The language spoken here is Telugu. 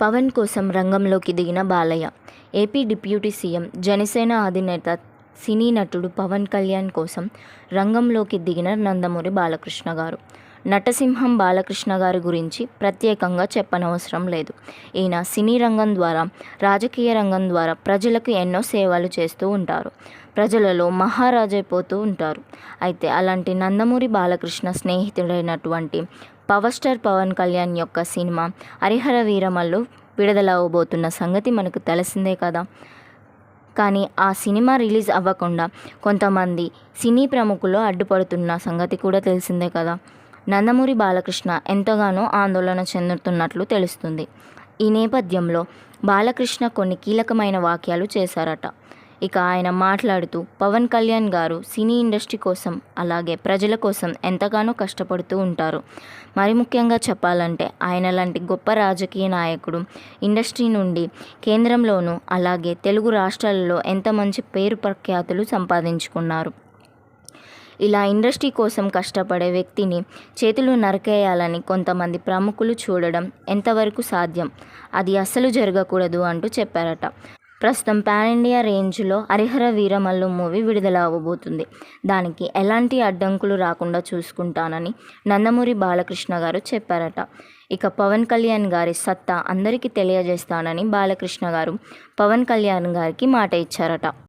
పవన్ కోసం రంగంలోకి దిగిన Balayya. AP deputy CM Janasena అధినేత సినీ నటుడు పవన్ కళ్యాణ్ కోసం రంగంలోకి దిగిన నందమూరి బాలకృష్ణ గారు. నటసింహం బాలకృష్ణ గారి గురించి ప్రత్యేకంగా చెప్పనవసరం లేదు. ఈయన సినీ రంగం ద్వారా రాజకీయ రంగం ద్వారా ప్రజలకు ఎన్నో సేవలు చేస్తూ ఉంటారు. ప్రజలలో మహారాజైపోతూ ఉంటారు. అయితే అలాంటి నందమూరి బాలకృష్ణ స్నేహితుడైనటువంటి పవర్ స్టార్ పవన్ కళ్యాణ్ యొక్క సినిమా హరిహర వీరమల్లు విడుదల అవబోతున్న సంగతి మనకు తెలిసిందే కదా. కానీ ఆ సినిమా రిలీజ్ అవ్వకుండా కొంతమంది సినీ ప్రముఖులు అడ్డుపడుతున్న సంగతి కూడా తెలిసిందే కదా. నందమూరి బాలకృష్ణ ఎంతగానో ఆందోళన చెందుతున్నట్లు తెలుస్తుంది. ఈ నేపథ్యంలో బాలకృష్ణ కొన్ని కీలకమైన వాక్యాలు చేశారట. ఇక ఆయన మాట్లాడుతూ పవన్ కళ్యాణ్ గారు సినీ ఇండస్ట్రీ కోసం అలాగే ప్రజల కోసం ఎంతగానో కష్టపడుతూ ఉంటారు. మరి ముఖ్యంగా చెప్పాలంటే ఆయన లాంటి గొప్ప రాజకీయ నాయకుడు ఇండస్ట్రీ నుండి కేంద్రంలోనూ అలాగే తెలుగు రాష్ట్రాలలో ఎంత మంచి పేరు ప్రఖ్యాతులు సంపాదించుకున్నారు. ఇలా ఇండస్ట్రీ కోసం కష్టపడే వ్యక్తిని చేతులు నరికేయాలని కొంతమంది ప్రముఖులు చూడడం ఎంతవరకు సాధ్యం? అది అస్సలు జరగకూడదు అంటూ చెప్పారట. ప్రస్తుతం పాన్ ఇండియా రేంజ్లో హరిహర వీరమల్లు మూవీ విడుదల అవ్వబోతుంది దానికి ఎలాంటి అడ్డంకులు రాకుండా చూసుకుంటానని నందమూరి బాలకృష్ణ గారు చెప్పారట. ఇక పవన్ కళ్యాణ్ గారి సత్తా అందరికీ తెలియజేస్తానని బాలకృష్ణ గారు పవన్ కళ్యాణ్ గారికి మాట ఇచ్చారట.